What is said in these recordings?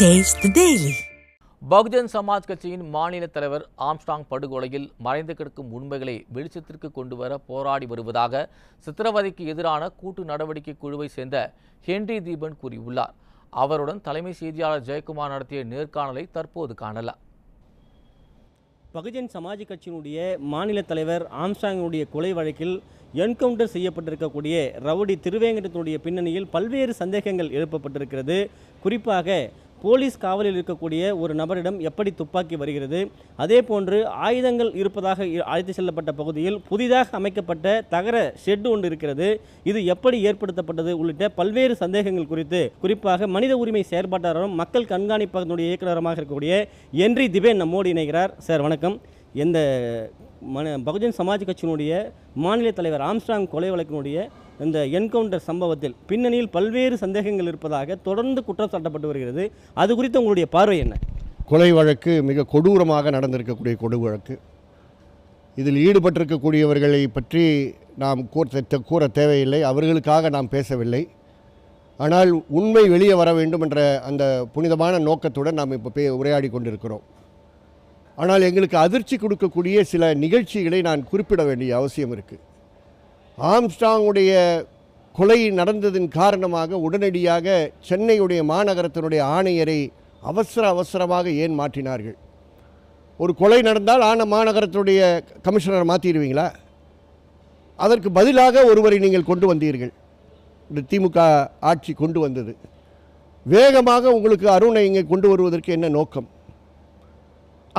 The Daily. Bahujan Samaj கட்சியின் மாநில தலைவர் ஆம்ஸ்டாங் படுகொலையில் மறைந்து கிடக்கும் உண்மைகளை வெளிச்சத்திற்கு கொண்டு வர போராடி வருவதாக சித்திரவதைக்கு எதிரான கூட்டு நடவடிக்கை குழுவை சேர்ந்த ஹென்றி தீபன் கூறியுள்ளார். அவருடன் தலைமை செய்தியாளர் ஜெயக்குமார் நடத்திய நேர்காணலை தற்போது காணலாம். பகுஜன் சமாஜ் கட்சியினுடைய மாநில தலைவர் ஆம்ஸ்டாங்கினுடைய கொலை வழக்கில் என்கவுண்டர் செய்யப்பட்டிருக்கக்கூடிய ரவுடி திருவேங்கடத்தினுடைய பின்னணியில் பல்வேறு சந்தேகங்கள் எழுப்பப்பட்டிருக்கிறது. குறிப்பாக போலீஸ் காவலில் இருக்கக்கூடிய ஒரு நபரிடம் எப்படி துப்பாக்கி வருகிறது? அதே போன்று ஆயுதங்கள் இருப்பதாக இ- அழைத்து செல்லப்பட்ட பகுதியில் புதிதாக அமைக்கப்பட்ட தகர ஷெட் ஒன்று இருக்கிறது. இது எப்படி ஏற்படுத்தப்பட்டது? உள்ளிட்ட பல்வேறு சந்தேகங்கள் குறித்து குறிப்பாக மனித உரிமை செயற்பாட்டாளரும் மக்கள் கண்காணிப்பதனுடைய இயக்குநருமாக இருக்கக்கூடிய என்றி திபேன் நம்மோடு இணைகிறார். சார் வணக்கம். எந்த மன பகுஜன் சமாஜ் கட்சியினுடைய மாநில தலைவர் ஆம்ஸ்டாங் கொலை வழக்கினுடைய இந்த என்கவுண்டர் சம்பவத்தில் பின்னணியில் பல்வேறு சந்தேகங்கள் இருப்பதாக தொடர்ந்து குற்றம் சாட்டப்பட்டு வருகிறது. அது குறித்து உங்களுடைய பார்வை என்ன? கொலை வழக்கு மிக கொடூரமாக நடந்திருக்கக்கூடிய கொடு வழக்கு. இதில் ஈடுபட்டிருக்கக்கூடியவர்களை பற்றி நாம் கூற கூற தேவையில்லை. அவர்களுக்காக நாம் பேசவில்லை. ஆனால் உண்மை வெளியே வர வேண்டும் என்ற அந்த புனிதமான நோக்கத்துடன் நாம் இப்போ பே உரையாடி கொண்டிருக்கிறோம். ஆனால் எங்களுக்கு அதிர்ச்சி கொடுக்கக்கூடிய சில நிகழ்ச்சிகளை நான் குறிப்பிட வேண்டிய அவசியம் இருக்குது ஆம்ஸ்டாங்குடைய கொலை நடந்ததன் காரணமாக உடனடியாக சென்னையுடைய மாநகரத்தினுடைய ஆணையரை அவசர அவசரமாக ஏன் மாற்றினார்கள்? ஒரு கொலை நடந்தால் ஆன மாநகரத்தினுடைய கமிஷனரை மாற்றிடுவீங்களா அதற்கு பதிலாக ஒருவரை நீங்கள் கொண்டு வந்தீர்கள். இந்த திமுக ஆட்சி கொண்டு வந்தது. வேகமாக உங்களுக்கு அருணை இங்கே கொண்டு வருவதற்கு என்ன நோக்கம்?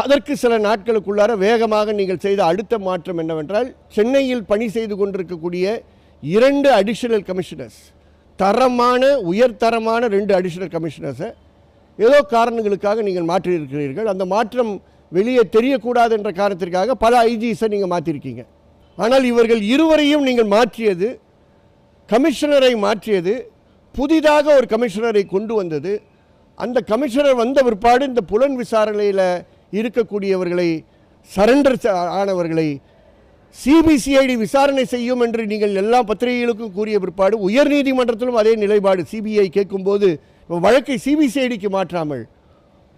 அதற்கு சில நாட்களுக்குள்ளார வேகமாக நீங்கள் செய்த அடுத்த மாற்றம் என்னவென்றால் சென்னையில் பணி செய்து கொண்டிருக்கக்கூடிய இரண்டு அடிஷனல் கமிஷனர்ஸ் தரமான உயர்தரமான ரெண்டு அடிஷனல் கமிஷனர்ஸை ஏதோ காரணங்களுக்காக நீங்கள் மாற்றியிருக்கிறீர்கள். அந்த மாற்றம் வெளியே தெரியக்கூடாது என்ற காரணத்திற்காக பல ஐஜிஸை நீங்கள் மாற்றிருக்கீங்க. ஆனால் இவர்கள் இருவரையும் நீங்கள் மாற்றியது கமிஷனரை மாற்றியது புதிதாக ஒரு கமிஷனரை கொண்டு வந்தது. அந்த கமிஷனர் வந்த பிற்பாடு இந்த புலன் விசாரணையில் இருக்கக்கூடியவர்களை சரண்டர் ஆனவர்களை சிபிசிஐடி விசாரணை செய்யும் என்று நீங்கள் எல்லா பத்திரிகைகளுக்கும் கூறிய பிற்பாடு உயர்நீதிமன்றத்திலும் அதே நிலைப்பாடு சிபிஐ கேட்கும்போது வழக்கை சிபிசிஐடிக்கு மாற்றாமல்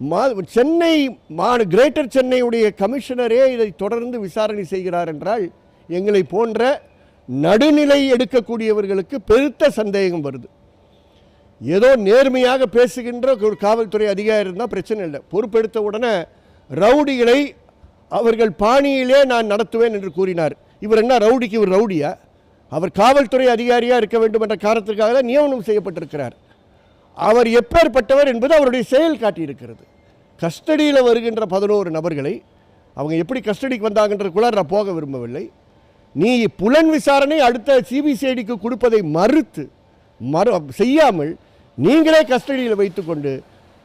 மா சென்னை மா கிரேட்டர் சென்னையுடைய கமிஷனரே இதை தொடர்ந்து விசாரணை செய்கிறார் என்றால் எங்களை போன்ற நடுநிலை எடுக்கக்கூடியவர்களுக்கு பெருத்த சந்தேகம் வருது. ஏதோ நேர்மையாக பேசுகின்ற ஒரு காவல்துறை அதிகாரி இருந்தால் பிரச்சனை இல்லை. பொறுப்பெடுத்த உடனே ரவுடிகளை அவர்கள் பாணியிலே நான் நடத்துவேன் என்று கூறினார். இவர் என்ன ரவுடிக்கு இவர் ரவுடியா? அவர் காவல்துறை அதிகாரியாக இருக்க வேண்டும் என்ற காரணத்திற்காக தான் நியமனம் செய்யப்பட்டிருக்கிறார். அவர் எப்பேற்பட்டவர் என்பது அவருடைய செயல் காட்டியிருக்கிறது. கஸ்டடியில் வருகின்ற பதினோரு நபர்களை அவங்க எப்படி கஸ்டடிக்கு வந்தாங்கன்ற கூட நான் போக விரும்பவில்லை. நீ புலன் விசாரணை அடுத்த சிபிசிஐடிக்கு கொடுப்பதை மறுத்து மறு செய்யாமல் நீங்களே கஸ்டடியில் வைத்துக்கொண்டு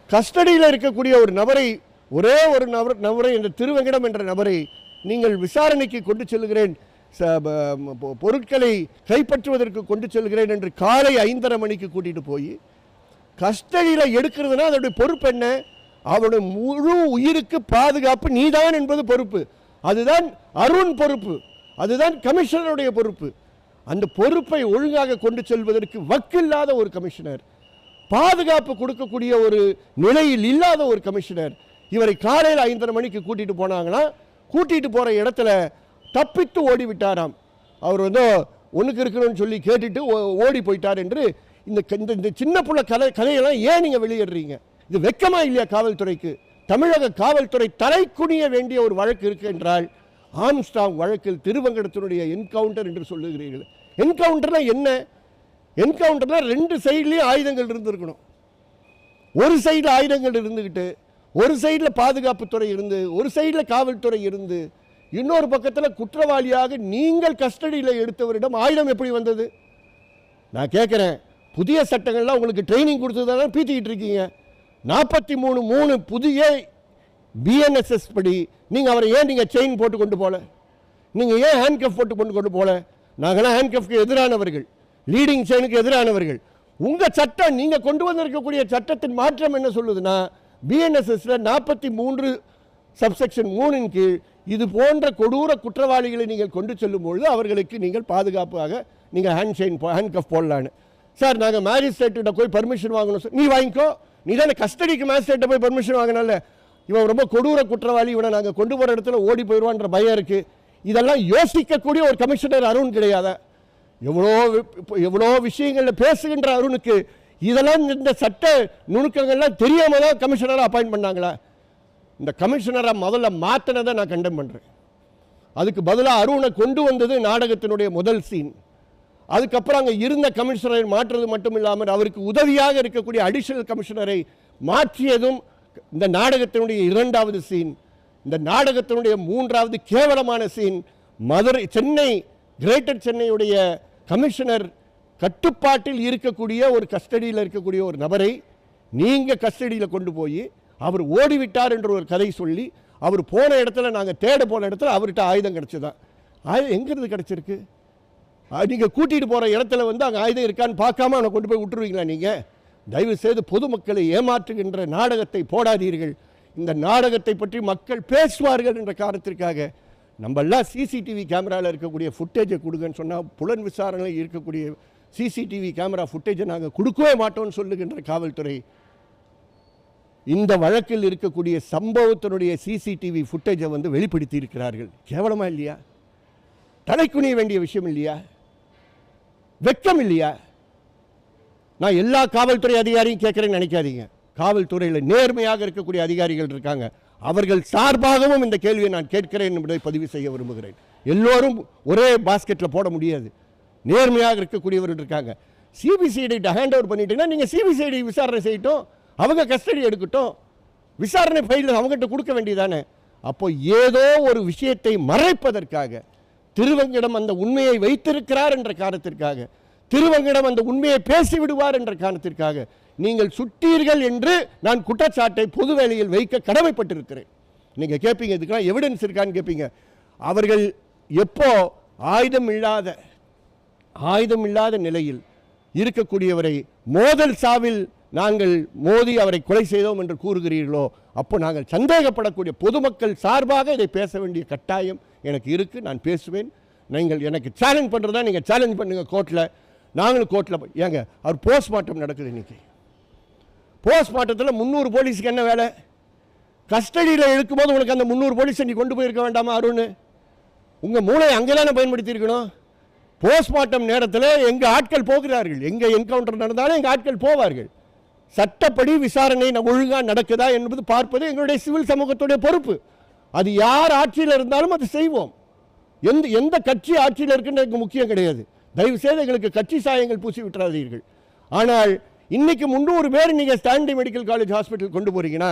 கஸ்டடியில் இருக்கக்கூடிய ஒரு நபரை ஒரே ஒரு நபர் நபரை என்ற திருவெங்கடம் என்ற நபரை நீங்கள் விசாரணைக்கு கொண்டு செல்கிறேன் ச- பொ- பொருட்களை கைப்பற்றுவதற்கு கொண்டு செல்கிறேன் என்று காலை ஐந்தரை மணிக்கு கூட்டிகிட்டு போய் கஸ்டடியில் எடுக்கிறதுனா அதோடைய பொறுப்பு என்ன? அவனுடைய முழு உயிருக்கு பாதுகாப்பு நீதான் என்பது பொறுப்பு. அதுதான் அருண் பொறுப்பு. அதுதான் கமிஷனருடைய பொறுப்பு. அந்த பொறுப்பை ஒழுங்காக கொண்டு செல்வதற்கு வக்கில்லாத ஒரு கமிஷனர். பாதுகாப்பு கொடுக்கக்கூடிய ஒரு நிலையில் இல்லாத ஒரு கமிஷனர். இவரை காலையில் ஐந்தரை மணிக்கு கூட்டிகிட்டு போனாங்கன்னா கூட்டிகிட்டு போகிற இடத்துல தப்பித்து ஓடி விட்டாராம் அவர் வந்து ஒன்றுக்கு இருக்கணும்னு சொல்லி கேட்டுட்டு ஓ- ஓடி போயிட்டார் என்று இந்த இந்த- இந்த சின்ன புள்ள கலை கதையெல்லாம் ஏன் நீங்கள் வெளியிடுறீங்க? இது வெக்கமா இல்லையா காவல்துறைக்கு? தமிழக காவல்துறை தலை குனிய வேண்டிய ஒரு வழக்கு இருக்கு என்றால் ஆம்ஸ்டாங் வழக்கில் திருவங்கடத்தினுடைய என்கவுண்டர் என்று சொல்லுகிறீர்கள். என்கவுண்டர்னா என்ன? என்கவுண்டர்னா ரெண்டு சைட்லேயும் ஆயுதங்கள் இருந்திருக்கணும். ஒரு சைடில் ஆயுதங்கள் இருந்துக்கிட்டு ஒரு சைடில் பாதுகாப்புத்துறை இருந்து ஒரு சைடில் காவல்துறை இருந்து இன்னொரு பக்கத்தில் குற்றவாளியாக நீங்கள் கஸ்டடியில் எடுத்தவரிடம் ஆயுதம் எப்படி வந்தது? நான் கேட்குறேன் புதிய சட்டங்கள்லாம் உங்களுக்கு ட்ரைனிங் கொடுத்ததான பீத்திக்கிட்டு இருக்கீங்க. நாற்பத்தி மூணு மூணு புதிய பிஎன்எஸ்எஸ் படி நீங்கள் அவரை ஏன் நீங்கள் செயின் போட்டு கொண்டு போகல நீங்கள் ஏன் ஹேண்ட்கஃப் போட்டு கொண்டு கொண்டு போகல நாங்களாம் ஹேண்ட்கஃப்க்கு எதிரானவர்கள். லீடிங் செயினுக்கு எதிரானவர்கள். உங்கள் சட்டம் நீங்கள் கொண்டு வந்திருக்கக்கூடிய சட்டத்தின் மாற்றம் என்ன சொல்லுதுன்னா பிஎன்எஸ்எஸ்ல நாற்பத்தி மூன்று சப்செக்ஷன் மூணின் கீழ் இது போன்ற கொடூர குற்றவாளிகளை நீங்கள் கொண்டு செல்லும்பொழுது அவர்களுக்கு நீங்கள் பாதுகாப்பாக நீங்கள் ஹேண்ட் செயின் ஹேண்ட் கஃப் போடலான்னு. சார் நாங்கள் மேஜிஸ்ட்ரேட்டிட்ட போய் பர்மிஷன் வாங்கணும் சார். நீ வாங்கிக்கோ. நீ தானே கஸ்டடிக்கு மேஜிஸ்ட்ரேட்டை போய் பர்மிஷன் வாங்கினால இவன் ரொம்ப கொடூர குற்றவாளி. இவனை நாங்கள் கொண்டு போகிற இடத்துல ஓடி போயிடுவான்ற பயம் இருக்குது இதெல்லாம் யோசிக்கக்கூடிய ஒரு கமிஷனர் அருண் கிடையாதா. எவ்வளோ எவ்வளோ விஷயங்களில் பேசுகின்ற அருணுக்கு இதெல்லாம் இந்த சட்ட நுணுக்கங்கள்லாம் தெரியாமல் தான் கமிஷனராக அப்பாயிண்ட் பண்ணாங்களா. இந்த கமிஷனரை முதல்ல மாற்றினதை நான் கண்டம் பண்ணுறேன் அதுக்கு பதிலாக அருணை கொண்டு வந்தது நாடகத்தினுடைய முதல் சீன் அதுக்கப்புறம் அங்கே இருந்த கமிஷனரை மாற்றுறது மட்டும் இல்லாமல் அவருக்கு உதவியாக இருக்கக்கூடிய அடிஷனல் கமிஷனரை மாற்றியதும் இந்த நாடகத்தினுடைய இரண்டாவது சீன் இந்த நாடகத்தினுடைய மூன்றாவது கேவலமான சீன் மதுரை சென்னை கிரேட்டர் சென்னையுடைய கமிஷனர் கட்டுப்பாட்டில் இருக்கக்கூடிய ஒரு கஸ்டடியில் இருக்கக்கூடிய ஒரு நபரை நீங்கள் கஸ்டடியில் கொண்டு போய் அவர் ஓடிவிட்டார் என்ற ஒரு கதை சொல்லி அவர் போன இடத்துல நாங்கள் தேட போன இடத்துல அவர்கிட்ட ஆயுதம் கிடச்சிதான் ஆயுதம் எங்கேருந்து கிடச்சிருக்கு? நீங்கள் கூட்டிகிட்டு போகிற இடத்துல வந்து அங்கே ஆயுதம் இருக்கான்னு பார்க்காம அவனை கொண்டு போய் விட்டுருவீங்களா நீங்கள் தயவு செய்து பொதுமக்களை ஏமாற்றுகின்ற நாடகத்தை போடாதீர்கள். இந்த நாடகத்தை பற்றி மக்கள் பேசுவார்கள் என்ற காரணத்திற்காக நம்மெல்லாம் சிசிடிவி கேமராவில் இருக்கக்கூடிய ஃபுட்டேஜை கொடுங்கன்னு சொன்னால் புலன் விசாரணையில் இருக்கக்கூடிய சிசிடிவி கேமரா ஃபுட்டேஜை நாங்கள் கொடுக்கவே மாட்டோம்னு சொல்லுகின்ற காவல்துறை இந்த வழக்கில் இருக்கக்கூடிய சம்பவத்தினுடைய சிசிடிவி ஃபுட்டேஜை வந்து வெளிப்படுத்தி இருக்கிறார்கள் கேவலமாக இல்லையா? தலைக்குனிய வேண்டிய விஷயம் இல்லையா? வெட்கம் இல்லையா? நான் எல்லா காவல்துறை அதிகாரியும் கேட்குறேன்னு நினைக்காதீங்க. காவல்துறையில் நேர்மையாக இருக்கக்கூடிய அதிகாரிகள் இருக்காங்க. அவர்கள் சார்பாகவும் இந்த கேள்வியை நான் கேட்கிறேன் என்பதை பதிவு செய்ய விரும்புகிறேன். எல்லோரும் ஒரே பாஸ்கெட்டில் போட முடியாது. நேர்மையாக இருக்கக்கூடியவர்கள் இருக்காங்க. சிபிசிஐடி ஹேண்ட் ஓவர் பண்ணிட்டீங்கன்னா நீங்கள் சிபிசிஐடி விசாரணை செய்யட்டும் அவங்க கஸ்டடி எடுக்கட்டும் விசாரணை ஃபைல் அவங்ககிட்ட கொடுக்க வேண்டியதானே? அப்போ ஏதோ ஒரு விஷயத்தை மறைப்பதற்காக திருவங்கிடம் அந்த உண்மையை வைத்திருக்கிறார் என்ற காரணத்திற்காக திருவங்கிடம் அந்த உண்மையை பேசி விடுவார் என்ற காரணத்திற்காக நீங்கள் சுட்டீர்கள் என்று நான் குற்றச்சாட்டை பொது வேலையில் வைக்க கடமைப்பட்டிருக்கிறேன். நீங்கள் கேட்பீங்க இதுக்கெல்லாம் எவிடன்ஸ் இருக்கான்னு கேட்பீங்க அவர்கள் எப்போ ஆயுதம் இல்லாத ஆயுதம் இல்லாத நிலையில் இருக்கக்கூடியவரை மோதல் சாவில் நாங்கள் மோதி அவரை கொலை செய்தோம் என்று கூறுகிறீர்களோ அப்போ நாங்கள் சந்தேகப்படக்கூடிய பொதுமக்கள் சார்பாக இதை பேச வேண்டிய கட்டாயம் எனக்கு இருக்குது நான் பேசுவேன். நீங்கள் எனக்கு சேலஞ்ச் பண்ணுறதா நீங்கள் சேலஞ்ச் பண்ணுங்கள் கோர்ட்டில் நாங்களும் கோர்ட்டில் ஏங்க அவர் போஸ்ட்மார்ட்டம் நடக்குது இன்றைக்கி போஸ்ட்மார்ட்டத்தில் முந்நூறு போலீஸுக்கு என்ன வேலை? கஸ்டடியில் இருக்கும்போது உனக்கு அந்த முந்நூறு போலீஸை நீ கொண்டு போயிருக்க வேண்டாமா அருண்? உங்கள் மூளை அங்கே தானே பயன்படுத்தியிருக்கணும்? போஸ்ட்மார்ட்டம் நேரத்தில் எங்கள் ஆட்கள் போகிறார்கள். எங்கே என்கவுண்டர் நடந்தாலும் எங்கள் ஆட்கள் போவார்கள். சட்டப்படி விசாரணை ஒழுங்காக நடக்குதா என்பது பார்ப்பது எங்களுடைய சிவில் சமூகத்துடைய பொறுப்பு. அது யார் ஆட்சியில் இருந்தாலும் அது செய்வோம். எந்த எந்த கட்சி ஆட்சியில் இருக்குன்றது எனக்கு முக்கியம் கிடையாது. தயவு செய்து எங்களுக்கு கட்சி சாயங்கள் பூசி விட்டுறாதீர்கள். ஆனால் இன்னைக்கு முந்நூறு பேர் நீங்கள் ஸ்டான்லி மெடிக்கல் காலேஜ் ஹாஸ்பிட்டல் கொண்டு போறீங்கன்னா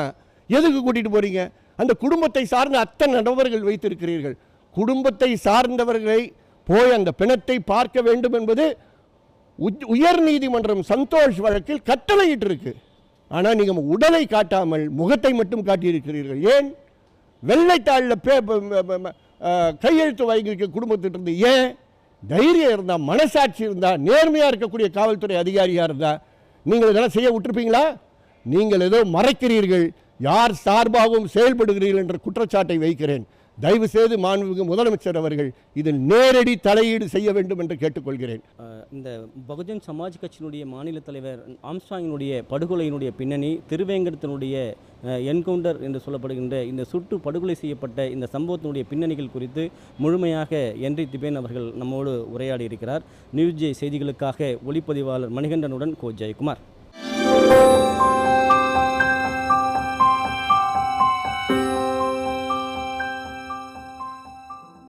எதுக்கு கூட்டிட்டு போறீங்க? அந்த குடும்பத்தை சார்ந்த அத்தனை நபர்கள் வைத்திருக்கிறீர்கள். குடும்பத்தை சார்ந்தவர்களை போய் அந்த பிணத்தை பார்க்க வேண்டும் என்பது உயர் நீதிமன்றம் சந்தோஷ் வழக்கில் கட்டளையிட்டிருக்கு. ஆனால் நீங்கள் உடலை காட்டாமல் முகத்தை மட்டும் காட்டியிருக்கிறீர்கள். ஏன்? வெள்ளைத்தாளில் பே கையெழுத்து ம- ம- ம- கையெழுத்து வாங்கியிருக்க குடும்பத்திட்டிருந்து ஏன்? தைரியம் இருந்தால் மனசாட்சி இருந்தால் நேர்மையாக இருக்கக்கூடிய காவல்துறை அதிகாரியாக இருந்தால் நீங்கள் இதெல்லாம் செய்ய விட்டுருப்பீங்களா? நீங்கள் ஏதோ மறைக்கிறீர்கள். யார் சார்பாகவும் செயல்படுகிறீர்கள் என்ற குற்றச்சாட்டை வைக்கிறேன். தயவு செய்து மாண்புமிகு முதலமைச்சர் அவர்கள் இதில் நேரடி தலையீடு செய்ய வேண்டும் என்று கேட்டுக்கொள்கிறேன். இந்த பகுஜன் சமாஜ் கட்சியினுடைய மாநில தலைவர் ஆம்ஸ்டாங்கினுடைய படுகொலையினுடைய பின்னணி திருவேங்கடத்தினுடைய என்கவுண்டர் என்று சொல்லப்படுகின்ற இந்த சுட்டு படுகொலை செய்யப்பட்ட இந்த சம்பவத்தினுடைய பின்னணிகள் குறித்து முழுமையாக என்றி திபேன் அவர்கள் நம்மோடு உரையாடி இருக்கிறார் நியூஸ் ஜே செய்திகளுக்காக ஒளிப்பதிவாளர் மணிகண்டனுடன் கோ. ஜெயக்குமார்.